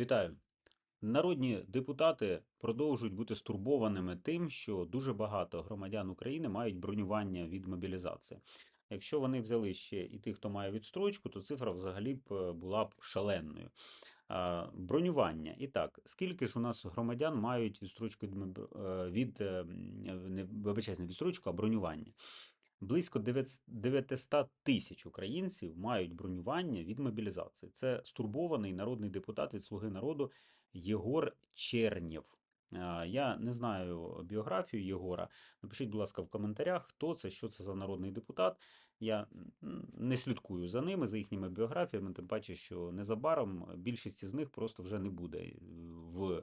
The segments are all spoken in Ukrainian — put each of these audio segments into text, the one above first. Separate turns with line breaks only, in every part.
Вітаю! Народні депутати продовжують бути стурбованими тим, що дуже багато громадян України мають бронювання від мобілізації. Якщо вони взяли ще і тих, хто має відстрочку, то цифра взагалі б е, була б шаленою. Бронювання. І так, скільки ж у нас громадян мають відстрочку від, е, від е, не вибачаюсь, не відстрочку, а бронювання? Близько 900 900 тисяч українців мають бронювання від мобілізації. Це стурбований народний депутат від Слуги народу Єгор Чернєв. Я не знаю біографію Єгора. Напишіть, будь ласка, в коментарях, хто це, що це за народний депутат. Я не слідкую за ними, за їхніми біографіями, тим паче, що незабаром більшість з них просто вже не буде е, в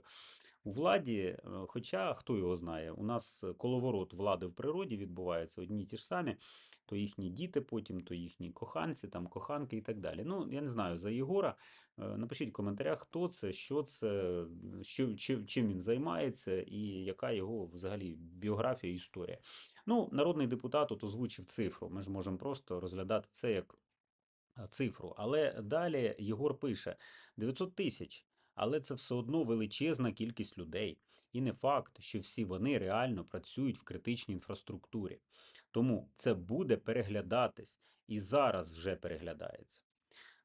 у владі, е, хоча хто його знає, у нас коловорот влади в природі відбувається одні й ті ж самі, то їхні діти потім, то їхні коханці, там коханки і так далі. Ну, я не знаю за Єгора. Е, Напишіть в коментарях, хто це, що це, що, чим він займається і яка його взагалі біографія історія. Ну, народний депутат от озвучив цифру. Ми ж можемо просто розглядати це як цифру. Але далі Єгор пише 900 тисяч, але це все одно величезна кількість людей. І не факт, що всі вони реально працюють в критичній інфраструктурі. Тому це буде переглядатись і зараз вже переглядається.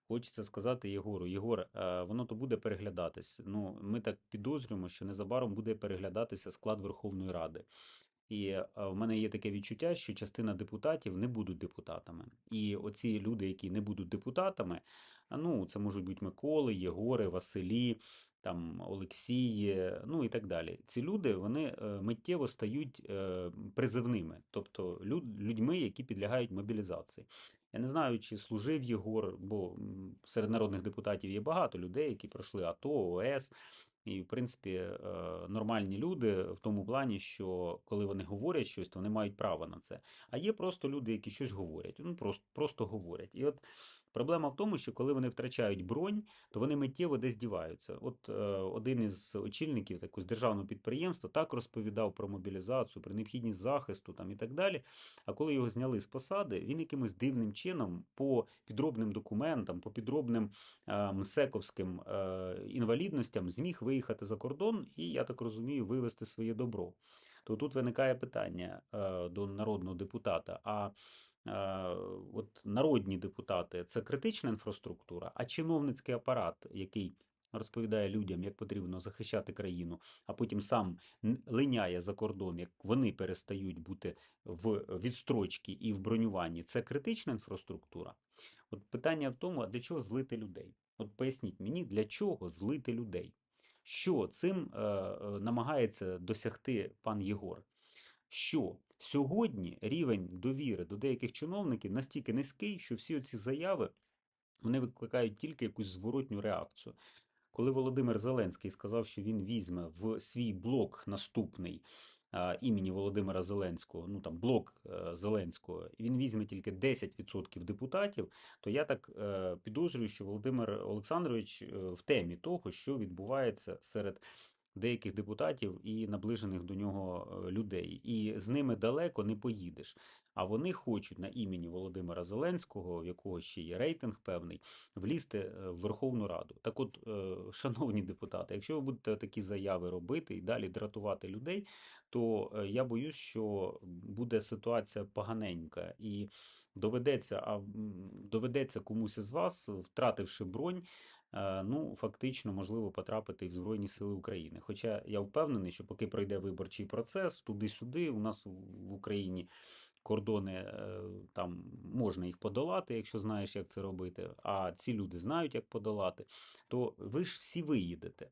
Хочеться сказати Єгору, Єгор, е, воно то буде переглядатись. Ну, ми так підозрюємо, що незабаром буде переглядатися склад Верховної Ради. І е, в мене є таке відчуття, що частина депутатів не будуть депутатами. І оці люди, які не будуть депутатами, ну, це можуть бути Миколи, Єгори, Василі, там, Олексії, ну і так далі. Ці люди вони е, миттєво стають е, призивними, тобто люд, людьми, які підлягають мобілізації. Я не знаю, чи служив Єгор, бо серед народних депутатів є багато людей, які пройшли АТО, ОС. І, в принципі, е, нормальні люди в тому плані, що коли вони говорять щось, то вони мають право на це. А є просто люди, які щось говорять. Ну, просто, просто говорять. І от проблема в тому, що коли вони втрачають бронь, то вони миттєво десь діваються. От е, один із очільників такого з державного підприємства так розповідав про мобілізацію, про необхідність захисту там, і так далі. А коли його зняли з посади, він якимось дивним чином по підробним документам, по підробним е, мсековським е, інвалідностям зміг виїхати за кордон і, я так розумію, вивезти своє добро. То тут виникає питання е, до народного депутата. А от народні депутати це критична інфраструктура, а чиновницький апарат, який розповідає людям, як потрібно захищати країну, а потім сам линяє за кордон, як вони перестають бути в відстрочці і в бронюванні, це критична інфраструктура. От питання в тому, а для чого злити людей? От поясніть мені, для чого злити людей? Що цим е, е, намагається досягти пан Єгор? Що сьогодні рівень довіри до деяких чиновників настільки низький, що всі ці заяви вони викликають тільки якусь зворотню реакцію. Коли Володимир Зеленський сказав, що він візьме в свій блок наступний імені Володимира Зеленського, ну там блок е, Зеленського, він візьме тільки 10% депутатів, то я так е, підозрюю, що Володимир Олександрович е, в темі того, що відбувається серед деяких депутатів і наближених до нього е, людей. І з ними далеко не поїдеш. А вони хочуть на імені Володимира Зеленського, в якого ще є рейтинг певний, влізти е, в Верховну Раду. Так от, е, шановні депутати, якщо ви будете такі заяви робити і далі дратувати людей, то я боюсь, що буде ситуація поганенька і доведеться, а доведеться комусь із вас, втративши бронь, ну фактично можливо потрапити в Збройні Сили України. Хоча я впевнений, що поки пройде виборчий процес, туди-сюди, у нас в- в Україні кордони е, там можна їх подолати, якщо знаєш, як це робити. А ці люди знають, як подолати, то ви ж всі виїдете.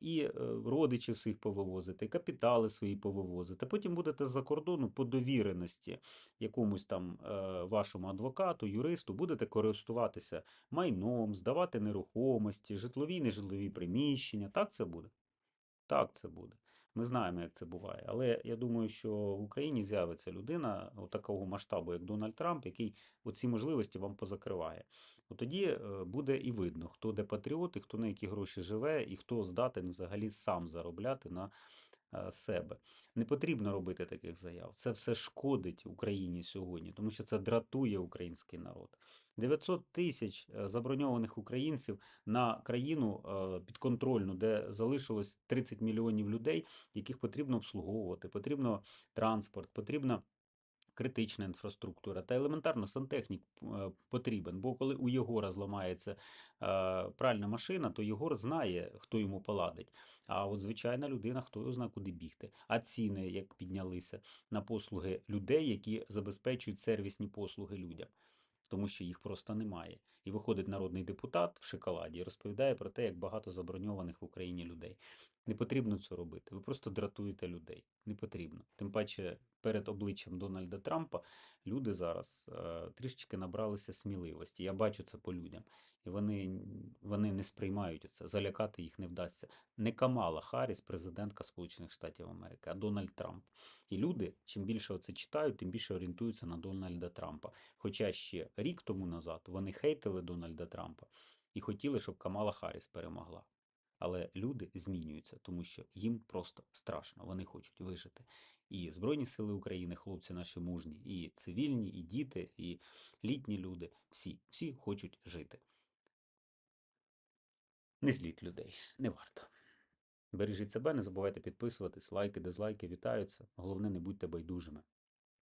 І родичі родичів своїх повивозити, і капітали свої повивозити. Потім будете з-за кордону по довіреності якомусь там е, вашому адвокату, юристу, будете користуватися майном, здавати нерухомості, житлові, нежитлові приміщення. Так це буде? Так це буде. Ми знаємо, як це буває. Але я думаю, що в Україні з'явиться людина такого масштабу, як Дональд Трамп, який оці можливості вам позакриває. От тоді е, буде і видно, хто де патріот, і хто на які гроші живе, і хто здатен взагалі сам заробляти на себе. Не потрібно робити таких заяв. Це все шкодить Україні сьогодні, тому що це дратує український народ. 900 тисяч е, заброньованих українців на країну е, підконтрольну, де залишилось 30 мільйонів людей, яких потрібно обслуговувати, потрібно транспорт, потрібна критична інфраструктура та елементарно сантехнік е, потрібен. Бо коли у Єгора зламається е, пральна машина, то Єгор знає, хто йому поладить. А от звичайна людина, хто його знає, куди бігти. А ціни як піднялися на послуги людей, які забезпечують сервісні послуги людям. Тому що їх просто немає. І виходить народний депутат в шоколаді і розповідає про те, як багато заброньованих в Україні людей. Не потрібно це робити. Ви просто дратуєте людей. Не потрібно. Тим паче, перед обличчям Дональда Трампа люди зараз е, трішечки набралися сміливості. Я бачу це по людям. І вони, вони не сприймають це. Залякати їх не вдасться. Не Камала Харріс, президентка Сполучених Штатів Америки, а Дональд Трамп. І люди, чим більше це читають, тим більше орієнтуються на Дональда Трампа. Хоча ще рік тому назад вони хейтили Дональда Трампа і хотіли, щоб Камала Харріс перемогла. Але люди змінюються, тому що їм просто страшно. Вони хочуть вижити. І Збройні Сили України, хлопці наші мужні, і цивільні, і діти, і літні люди. Всі, всі хочуть жити. Не зліть людей, не варто. Бережіть себе, не забувайте підписуватись, лайки, дизлайки вітаються. Головне, не будьте байдужими.